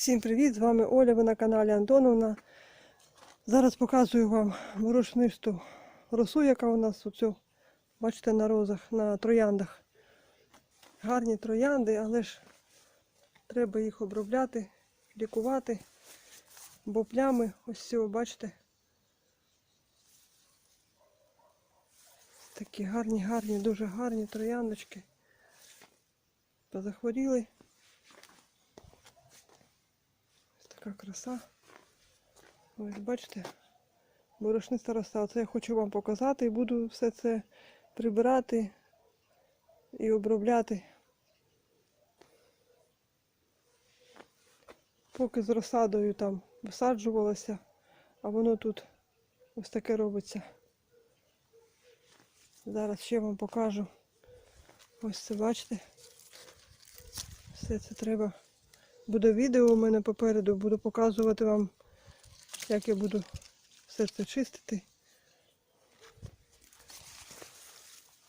Всім привіт! З вами Оля, ви на каналі Антоновна. Зараз показую вам морошнисту росу, яка у нас оцю, бачите, на розах, на трояндах. Гарні троянди, але ж треба їх обробляти, лікувати, бо плями, ось цього, бачите. Такі гарні, гарні, дуже гарні трояндочки. Позахворіли. Ось така краса. Ось бачите, борошниста роса. Це я хочу вам показати і буду все це прибирати і обробляти. Поки з розсадою там висаджувалося, а воно тут ось таке робиться. Зараз ще вам покажу. Ось це бачите. Все це треба. Буде відео у мене попереду, буду показувати вам, як я буду все це чистити.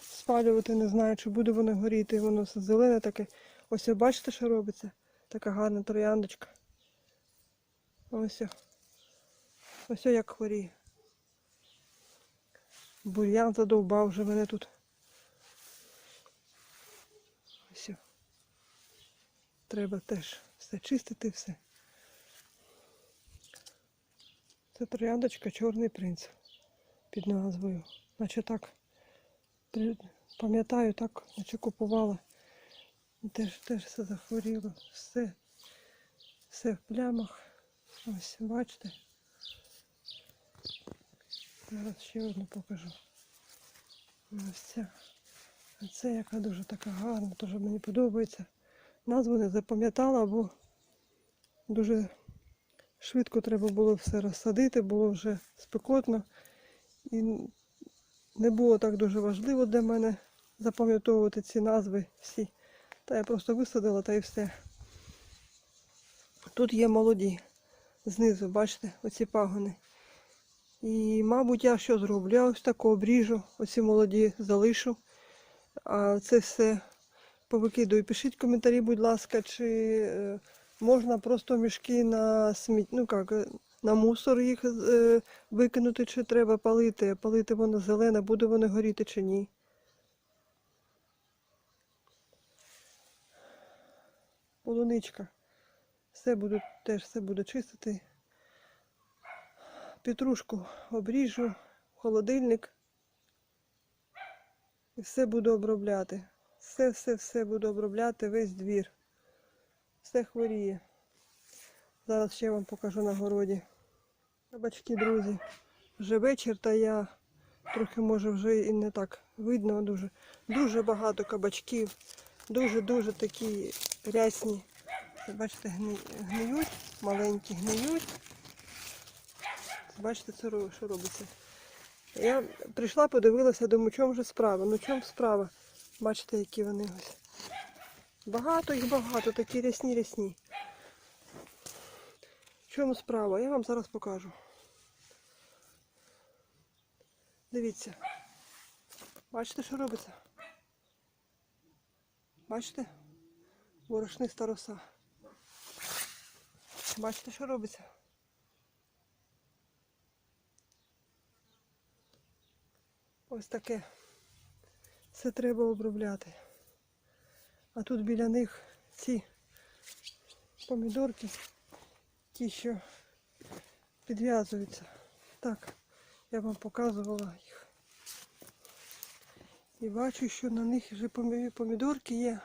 Спалювати не знаю, чи буде воно горіти, воно все зелене таке. Ось бачите, що робиться? Така гарна трояндочка. Ось. Ось як хворіє. Бур'ян задовбав вже мене тут. Ось. Треба теж все чистити, все. Це трояндочка Чорний принц під назвою. Наче так пам'ятаю, так, наче купувала. Теж, теж все захворіло. Все, все в плямах. Ось, бачите. Зараз ще одну покажу. Ось ця. Це яка дуже така гарна, дуже мені подобається. Назву не запам'ятала, бо дуже швидко треба було все розсадити, було вже спекотно. І не було так дуже важливо для мене запам'ятовувати ці назви всі. Та я просто висадила та і все. Тут є молоді. Знизу, бачите, оці пагони. І, мабуть, я що зроблю? Я ось таку обріжу, оці молоді залишу. А це все повикидую. Пишіть коментарі, будь ласка, чи е, можна просто мішки на сміт, ну як, е, на мусор їх е, викинути, чи треба палити. Палити воно зелене, буде воно горіти чи ні. Полуничка. Все буду, теж все буду чистити. Петрушку обріжу, холодильник. І все буду обробляти. Все, все, все буду обробляти, весь двір. Все хворіє. Зараз ще вам покажу на городі. Кабачки, друзі. Вже вечір, та я трохи може вже і не так видно дуже. Дуже багато кабачків. Дуже-дуже такі рясні. Бачите, гни- гниють, маленькі гниють. Бачите, це що робиться. Я прийшла, подивилася, думаю, чому ж справа? Ну чому справа? Бачите, які вони ось. Багато їх багато, такі рясні рясні. В чому справа? Я вам зараз покажу. Дивіться. Бачите, що робиться? Бачите? Борошниста роса. Бачите, що робиться? Ось таке. Це треба обробляти. А тут біля них ці помідорки, ті, що підв'язуються. Так, я вам показувала їх. І бачу, що на них вже помідорки є.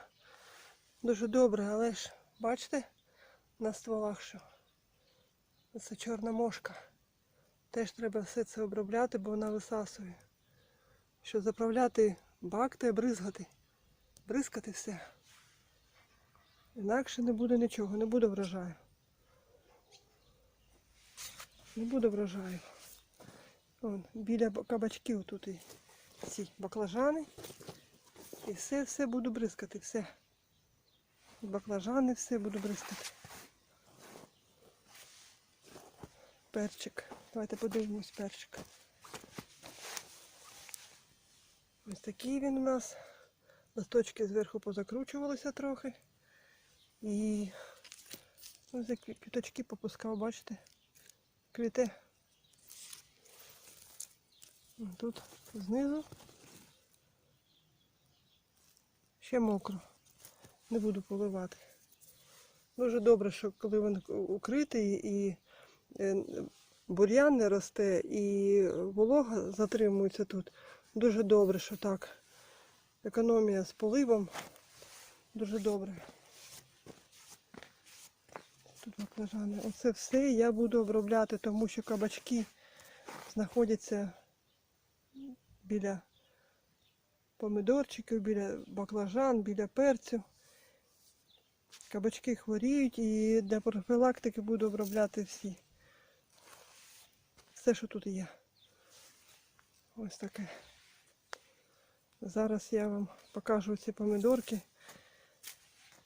Дуже добре, але ж бачите на стволах, що це чорна мошка. Теж треба все це обробляти, бо вона висасує. Що заправляти бак та бризгати. Бризкати все. Інакше не буде нічого, не буде врожаю. Не буде врожаю. Вон, біля кабачків тут і ці баклажани. І все, все буду бризкати, все. І баклажани все буду бризкати. Перчик. Давайте подивимось перчик. Ось такий він у нас. Листочки зверху позакручувалися трохи. І Ось як квіточки попускав, бачите? Квіте. Тут знизу. Ще мокро. Не буду поливати. Дуже добре, що коли він укритий і е, бур'ян не росте, і волога затримується тут. Дуже добре, що так. Економія з поливом. Дуже добре. Тут баклажани. Оце все я буду обробляти, тому що кабачки знаходяться біля помидорчиків, біля баклажан, біля перцю. Кабачки хворіють і для профілактики буду обробляти всі. Все, що тут є. Ось таке. Зараз я вам покажу ці помидорки.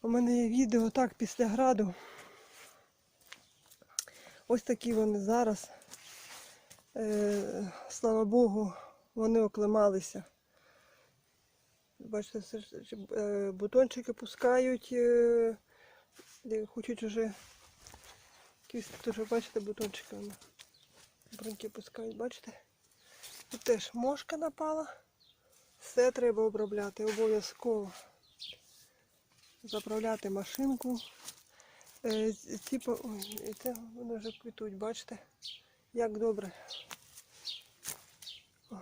У мене є відео так після граду. Ось такі вони зараз. Е, слава Богу, вони оклемалися. Бачите, е, бутончики пускають, е, хочуть вже кістки теж, бачите, бутончики вони. Бруньки пускають, бачите? Тут теж мошка напала. Все треба обробляти обов'язково. Заправляти машинку. Е, ці- ці по- ой, це вони вже квітуть, бачите? Як добре. О,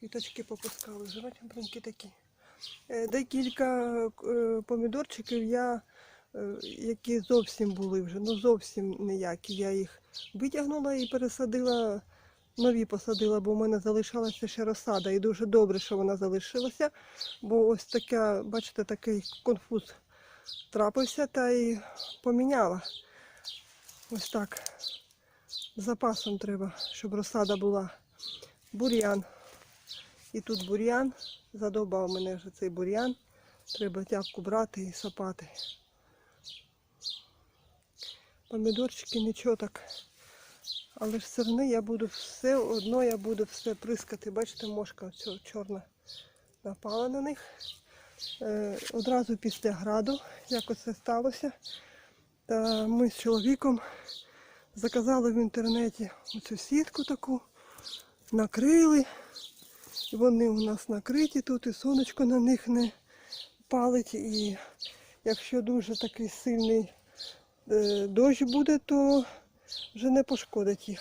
Квіточки попускали, бруньки такі. Е, Декілька е, помідорчиків я, е, які зовсім були вже, ну зовсім ніякі. Я їх витягнула і пересадила, нові посадила, бо в мене залишалася ще розсада. І дуже добре, що вона залишилася. Бо ось така, бачите, такий конфуз трапився та й поміняла. Ось так. Запасом треба, щоб розсада була. Бур'ян. І тут бур'ян. Задовбав мене вже цей бур'ян. Треба тяпку брати і сапати. Помідорчики нічого так. Але ж одно я буду все одно я буду все прискати. Бачите, мошка чорна напала на них. Е, одразу після граду, як оце сталося. Та ми з чоловіком заказали в інтернеті оцю сітку таку, накрили. Вони у нас накриті тут, і сонечко на них не палить. І якщо дуже такий сильний е, дощ буде, то вже не пошкодить їх.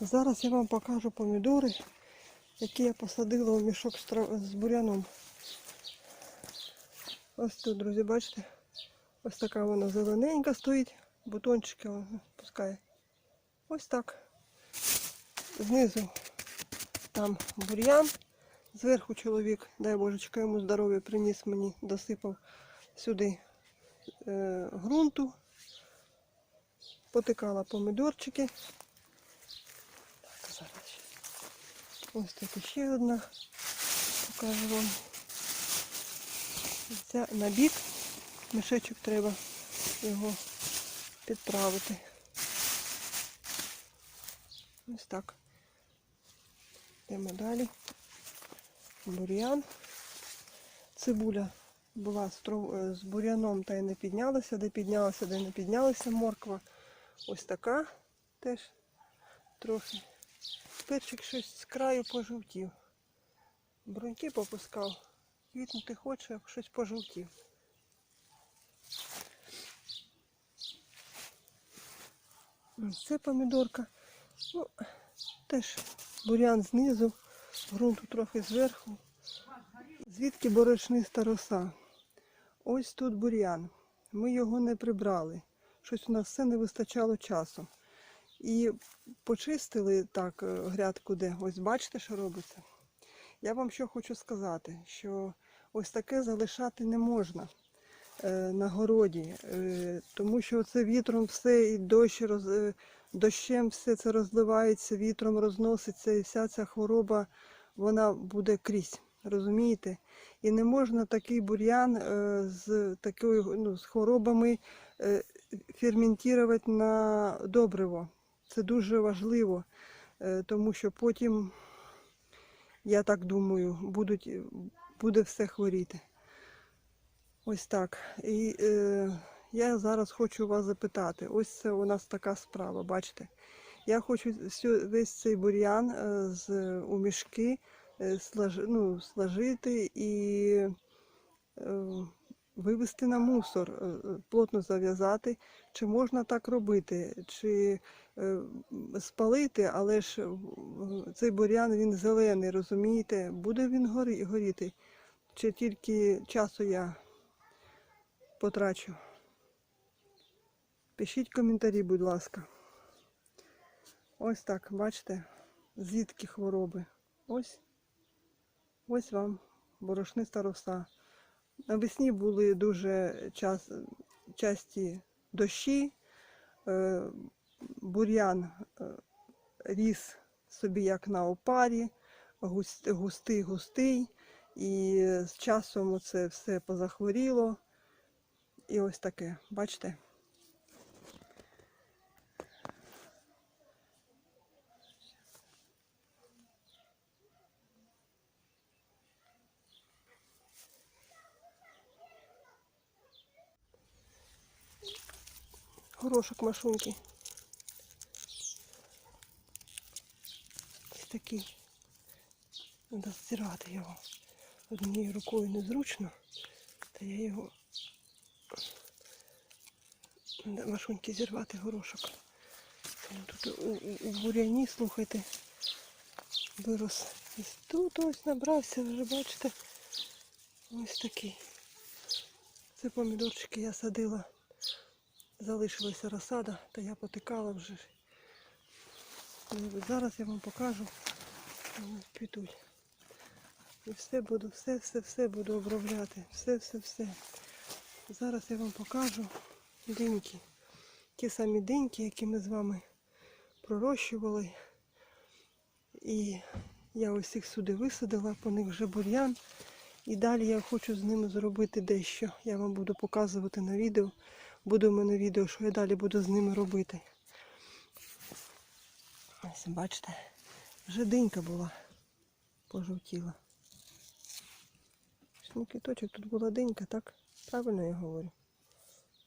Зараз я вам покажу помідори, які я посадила у мішок з, буряном. Ось тут, друзі, бачите? Ось така вона зелененька стоїть, бутончики пускає. Ось так. Знизу там бур'ян. Зверху чоловік, дай божечка йому здоров'я, приніс мені, досипав сюди е, ґрунту. Потикала помидорчики. Так, зараз ще. Ось тут ще одна. Покажу вам. Це на бік. Мішечок треба його підправити. Ось так. Йдемо далі. Бур'ян. Цибуля була з е, бур'яном та й не піднялася, де піднялася, де не піднялася морква. Ось така теж трохи. Перчик щось з краю пожовтів. Бруньки попускав. Квітнути хоче, щось пожовтів. Це помідорка. Ну, теж бурян знизу, ґрунту трохи зверху. Звідки борошниста роса? Ось тут бур'ян. Ми його не прибрали. Щось у нас все не вистачало часу. І почистили так е, грядку, де ось бачите, що робиться. Я вам що хочу сказати, що ось таке залишати не можна е, на городі, е, тому що це вітром все і дощ роз, дощем все це розливається, вітром розноситься, і вся ця хвороба вона буде крізь. Розумієте? І не можна такий бур'ян з такою ну, з хворобами ферментувати на добриво. Це дуже важливо, е, тому що потім, я так думаю, будуть буде все хворіти. Ось так. І е, я зараз хочу вас запитати. Ось це у нас така справа, бачите? Я хочу весь цей бур'ян е, з, у мішки е, ну, сложити і е, вивезти на мусор, е, е, плотно зав'язати. Чи можна так робити? Чи е, спалити, але ж цей бур'ян він зелений, розумієте? Буде він горі, горіти? Чи тільки часу я потрачу? Пишіть коментарі, будь ласка. Ось так, бачите, звідки хвороби. Ось. Ось вам борошниста роса. Навесні були дуже час, часті дощі, е, бур'ян е, ріс собі як на опарі, густий, густий, і з часом це все позахворіло. І ось таке, бачите? Горошок машунки. Ось такий. Треба стирати його. Однією рукою незручно, та я його машуньки зірвати горошок. Тут у, буряні, слухайте, вирос. І тут ось набрався, вже бачите, ось такий. Це помідорчики я садила. Залишилася розсада, та я потикала вже. Ну, Зараз я вам покажу. Вони. І все буду, все, все, все буду обробляти. Все, все, все. Зараз я вам покажу диньки. Ті самі диньки, які ми з вами пророщували. І я ось їх сюди висадила, по них вже бур'ян. І далі я хочу з ними зробити дещо. Я вам буду показувати на відео. Буде в мене відео, що я далі буду з ними робити. Ось, бачите, вже динька була, пожовтіла. Квіточок, тут була динька, так? Правильно я говорю?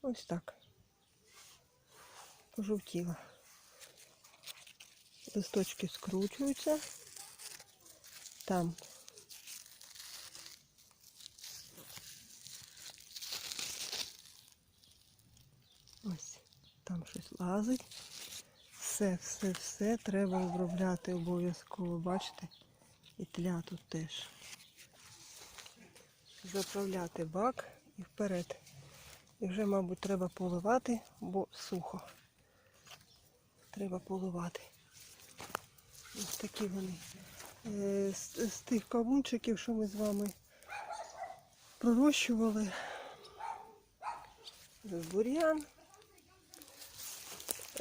Ось так. Пожовтіла. Листочки скручуються. Там ось там щось лазить. Все, все, все треба обробляти обов'язково, бачите? І тля тут теж. Заправляти бак і вперед. І вже, мабуть, треба поливати, бо сухо. Треба поливати. Ось такі вони. Е, З, з тих кавунчиків, що ми з вами пророщували. Бур'ян.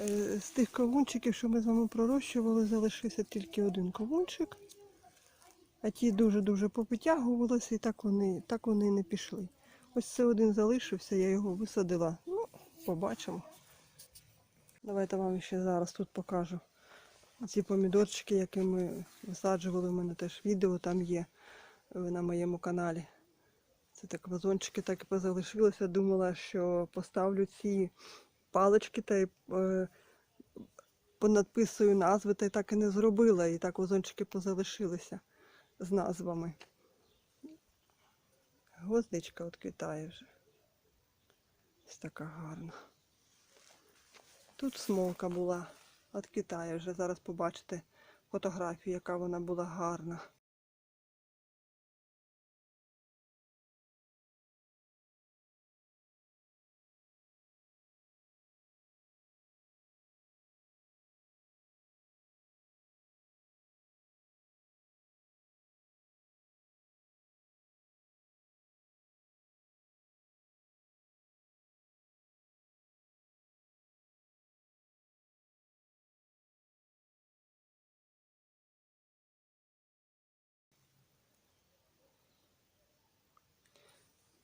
Е, З тих кавунчиків, що ми з вами пророщували, залишився тільки один кавунчик. А ті дуже-дуже попитягувалися і так вони, так вони не пішли. Ось це один залишився, я його висадила. Ну, побачимо. Давайте вам ще зараз тут покажу. Ці помідорчики, які ми висаджували, у мене теж відео там є е, на моєму каналі. Це так вазончики так і позалишилися. Думала, що поставлю ці палички та й е, понадписую назви, та й так і не зробила. І так вазончики позалишилися з назвами. Гвоздичка от вже. Ось така гарна. Тут смолка була від. Вже зараз побачите фотографію, яка вона була гарна.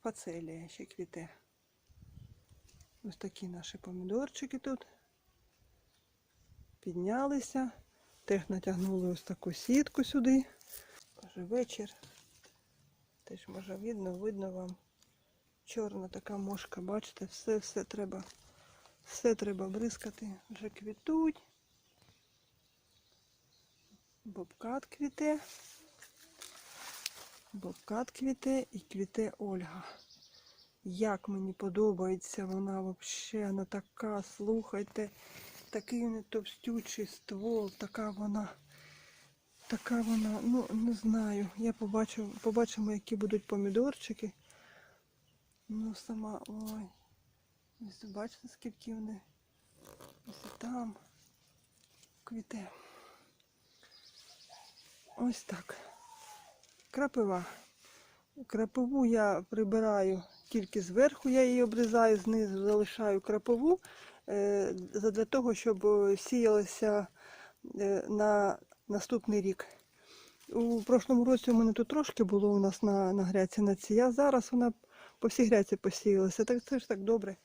Фацелія ще квіте. Ось такі наші помідорчики тут. Піднялися. Теж натягнули ось таку сітку сюди. Вже вечір. Теж може видно, видно вам. Чорна така мошка, бачите, все, все треба, все треба бризкати. Вже квітуть. Бобкат квіте. Бобкат квіте і квіте Ольга. Як мені подобається вона взагалі, вона така, слухайте, такий у неї товстючий ствол, така вона, така вона, ну не знаю. Я побачу, побачимо, які будуть помідорчики. Ну сама, ой. Ось бачите, скільки вони. Ось там квіте. Ось так. Крапива. Крапову я прибираю тільки зверху, я її обрізаю, знизу залишаю крапову е, для того, щоб е, сіялася е, на наступний рік. У прошлому році у мене тут трошки було у нас на, на гряці на цій, а зараз вона по всій гряці посіялася. Так це ж так добре.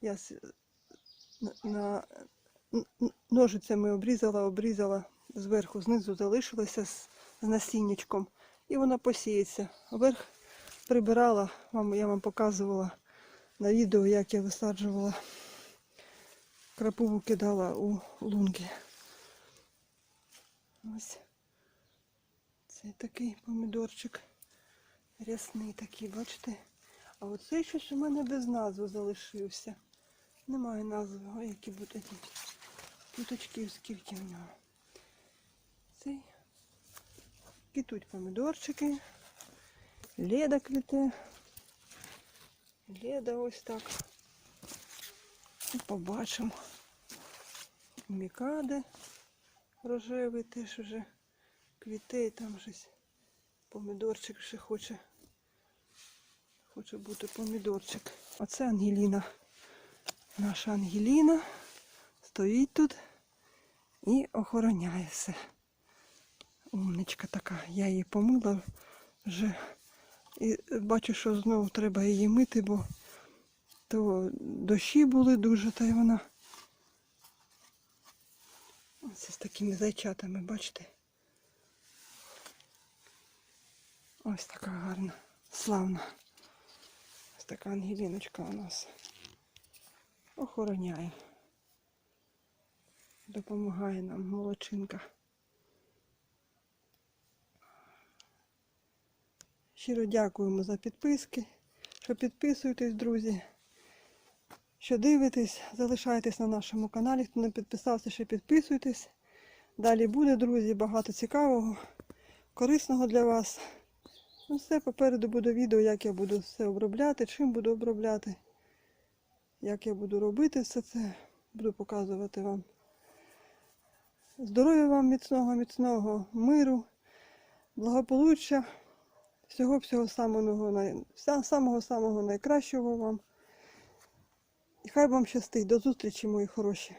Я на, ножицями обрізала, обрізала зверху, знизу залишилася з, з насіннячком. І вона посіється. Вверх прибирала, я вам показувала на відео, як я висаджувала. Крапиву кидала у лунки. Ось. Цей такий помідорчик. Рясний такий, бачите? А оцей щось у мене без назви залишився. Немає назви. Ой, які будуть квіточків, скільки в нього. Цей. Квітуть помідорчики. Леда квіте. Леда ось так. І побачимо. Мікади рожевий теж уже квіте і там щось помідорчик ще хоче. Хоче бути помідорчик. Оце Ангеліна. Наша Ангеліна стоїть тут і охороняє все. Умничка така. Я її помила вже. І бачу, що знову треба її мити, бо то дощі були дуже, та й вона. Ось з такими зайчатами, бачите? Ось така гарна, славна. Ось така Ангеліночка у нас охороняє. Допомагає нам молодчинка. Щиро дякуємо за підписки, що підписуєтесь, друзі. Що дивитесь, залишайтесь на нашому каналі. Хто не підписався, ще підписуйтесь. Далі буде, друзі, багато цікавого, корисного для вас. Ну все, попереду буде відео, як я буду все обробляти, чим буду обробляти, як я буду робити все це. Буду показувати вам. Здоров'я вам міцного, міцного, миру, благополуччя. Всього-всього самого, най- вся- самого самого найкращого вам. І хай вам щастить. До зустрічі, мої хороші.